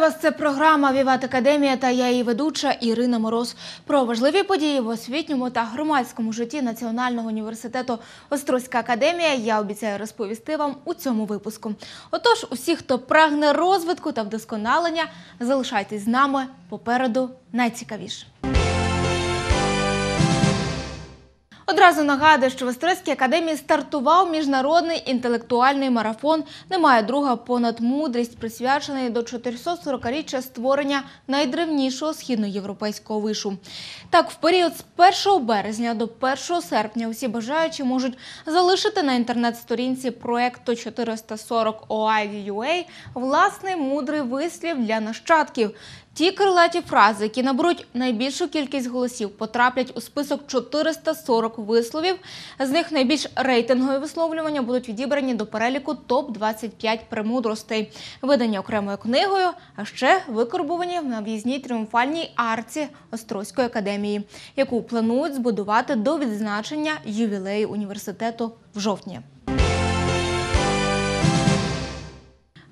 вас. Це програма Віват Академія та я її ведуча Ірина Мороз. Про важливі події в освітньому та громадському житті Національного університету Острозька академія я обіцяю розповісти вам у цьому випуску. Отож, усі, хто прагне розвитку та вдосконалення, залишайтесь з нами попереду найцікавіше. Одразу нагадую, що в Острозькій академії стартував міжнародний інтелектуальний марафон Немає друга понад мудрість, присвячений до 440-річчя створення найдревнішого східноєвропейського вишу. Так, в період з 1 березня до 1 серпня усі бажаючі можуть залишити на інтернет-сторінці проекту 440 OIV.ua власний мудрий вислів для нащадків. Ті крилаті фрази, які наберуть найбільшу кількість голосів, потраплять у список 440 висловів. З них найбільш рейтингові висловлювання будуть відібрані до переліку топ-25 премудростей, видані окремою книгою, а ще викорбувані на в'їзній тріумфальній арці Острозької академії, яку планують збудувати до відзначення ювілею університету в жовтні.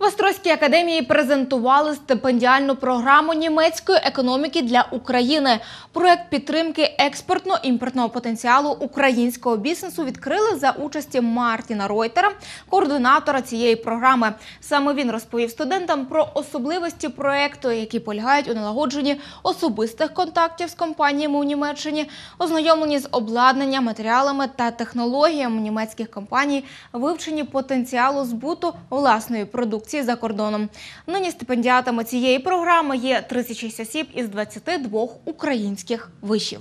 Острозькій академії презентували стипендіальну програму німецької економіки для України. Проект підтримки експортно-імпортного потенціалу українського бізнесу відкрили за участі Мартіна Ройтера, координатора цієї програми. Саме він розповів студентам про особливості проекту, які полягають у налагодженні особистих контактів з компаніями у Німеччині, ознайомлені з обладнанням, матеріалами та технологіями німецьких компаній, вивченні потенціалу збуту власної продукції за кордоном. Нині стипендіатами цієї програми є 36 осіб із 22 українських вишів.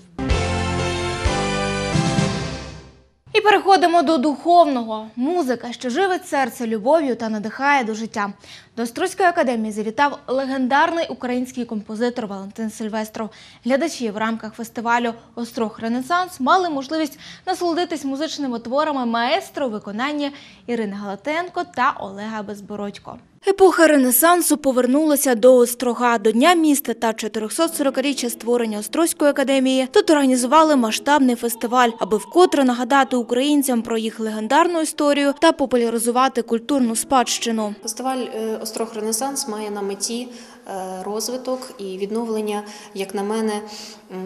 І переходимо до духовного. Музика, що живить серце любов'ю та надихає до життя. До Острозької академії завітав легендарний український композитор Валентин Сильвестров. Глядачі в рамках фестивалю Острог Ренесанс мали можливість насолодитись музичними творами маестро у виконанні Ірини Галатенко та Олега Безбородько. Епоха Ренесансу повернулася до Острога до Дня міста та 440-річчя створення Острозької академії. Тут організували масштабний фестиваль, аби вкотре нагадати українцям про їх легендарну історію та популяризувати культурну спадщину. Фестиваль е, Острог Ренесанс має на меті е, розвиток і відновлення, як на мене,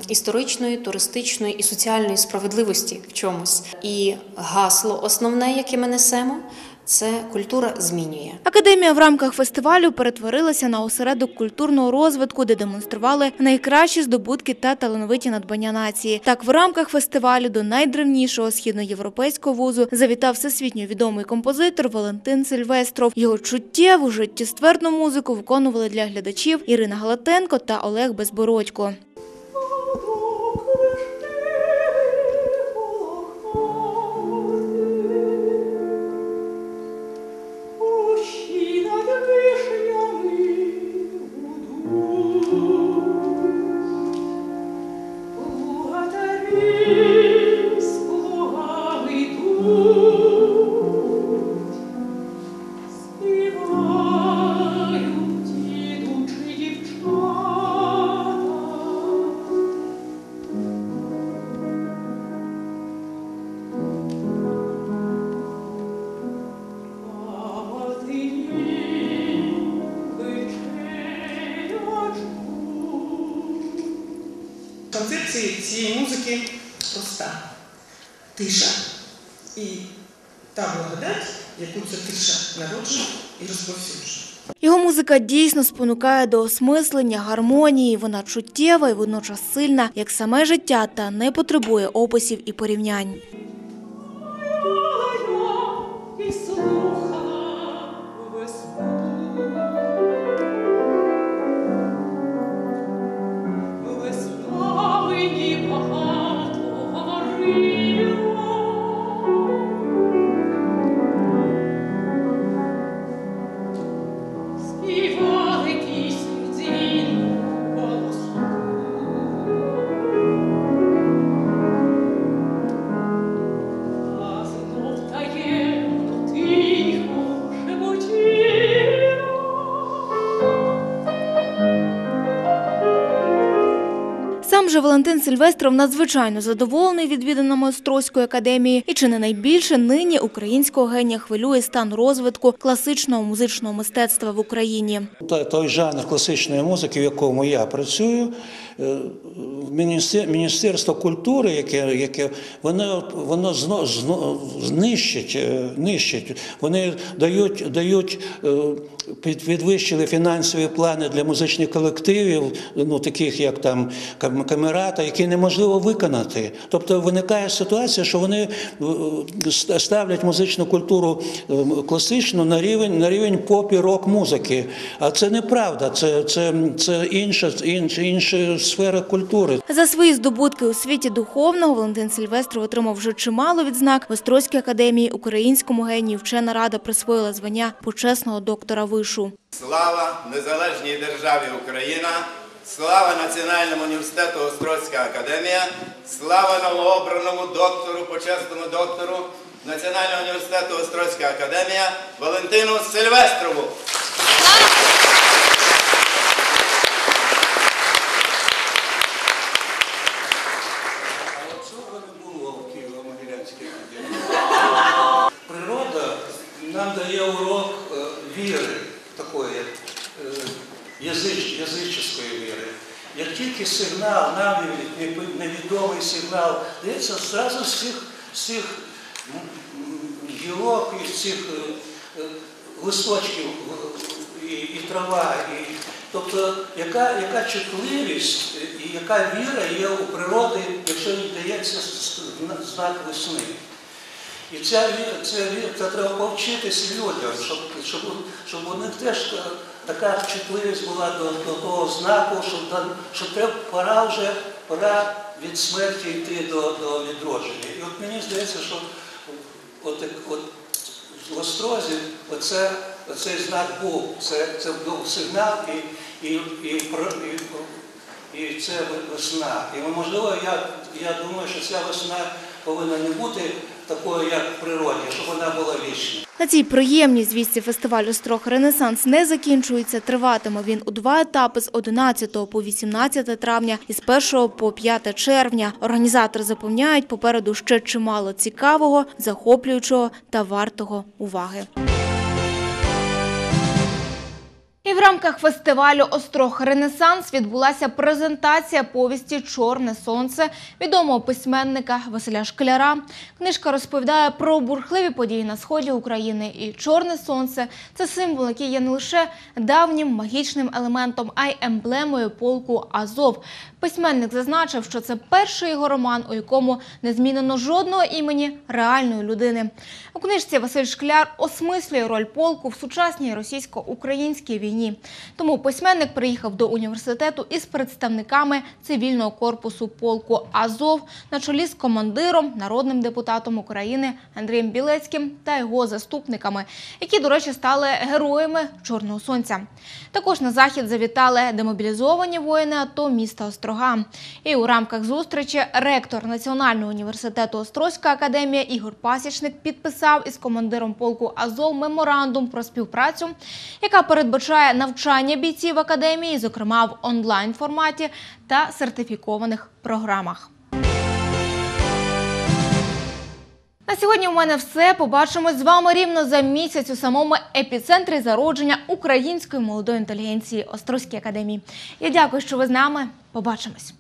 історичної, туристичної і соціальної справедливості в чомусь. І гасло основне, яке ми несемо, це культура змінює. Академія в рамках фестивалю перетворилася на осередок культурного розвитку, де демонстрували найкращі здобутки та талановиті надбання нації. Так, в рамках фестивалю до найдревнішого східноєвропейського вузу завітав всесвітньо відомий композитор Валентин Сильвестров. Його чуттєву життєствердну музику виконували для глядачів Ірина Галатенко та Олег Безбородько. Концепція цієї музики проста. Тиша і та благодать, яку ця тиша народжує і розповсюджує. Його музика дійсно спонукає до осмислення, гармонії. Вона чуттєва і водночас сильна, як саме життя, та не потребує описів і порівнянь. Валентин Сильвестров надзвичайно задоволений відвіданими Острозької академії і чи не найбільше нині українського генія хвилює стан розвитку класичного музичного мистецтва в Україні. Той жанр класичної музики, в якому я працюю, е, міністер- Міністерство культури, яке, яке воно, воно зно, зно, знищить, е, нищить. Вони дають, дають е, підвищили фінансові плани для музичних колективів, ну таких як там кам- камерата, які неможливо виконати. Тобто виникає ситуація, що вони е, ставлять музичну культуру е, класичну на рівень на рівень поп і рок музики. А це неправда, це, це, це інша, інша, інша сфера культури. За свої здобутки у світі духовного Валентин Сильвестров отримав вже чимало відзнак в Острозькій академії українському генію. Вчена рада присвоїла звання почесного доктора вишу. Слава незалежній державі Україна, слава Національному університету Острозька академія, слава новообраному доктору, почесному доктору Національного університету Острозька академія Валентину Сильвестрову. Природа нам дає урок е, віри, такої е, язич, язичської віри. Як тільки сигнал, нам невідомий сигнал, дається зразу з цих, з цих гілок з цих е, е, листочків е, і, і трава. І, тобто, яка, яка чутливість і яка віра є у природи, якщо їй дається знак весни. І ця віра, ця віра, це треба повчитися людям, щоб, щоб, щоб них теж е, така чутливість була до, до того знаку, що, там- що треба, пора вже пора від смерті йти до, до відродження. І от мені здається, що от, от в Острозі оце, оцей знак був, це, це був сигнал і, і, і, і, і це весна. І можливо, я, я думаю, що ця весна повинна не бути такою, як в природі, щоб вона була вічна. На цій приємній звісті фестиваль «Острог Ренесанс» не закінчується. Триватиме він у два етапи з 11 по 18 травня і з 1 по 5 червня. Організатори запевняють, попереду ще чимало цікавого, захоплюючого та вартого уваги. Рамках фестивалю Острог Ренесанс відбулася презентація повісті Чорне сонце відомого письменника Василя Шкляра. Книжка розповідає про бурхливі події на сході України. І чорне сонце це символ, який є не лише давнім магічним елементом, а й емблемою полку Азов. Письменник зазначив, що це перший його роман, у якому не змінено жодного імені реальної людини. У книжці Василь Шкляр осмислює роль полку в сучасній російсько-українській Тому письменник приїхав до університету із представниками цивільного корпусу полку Азов на чолі з командиром, народним депутатом України Андрієм Білецьким та його заступниками, які, до речі, стали героями Чорного сонця. Також на захід завітали демобілізовані воїни АТО міста Острога. І у рамках зустрічі ректор Національного університету Острозька академія Ігор Пасічник підписав із командиром полку Азов меморандум про співпрацю, яка передбачає навчання бійців академії, зокрема в онлайн форматі та сертифікованих програмах. На сьогодні у мене все. Побачимось з вами рівно за місяць у самому епіцентрі зародження української молодої інтелігенції Острозькій академії. Я дякую, що ви з нами. Побачимось.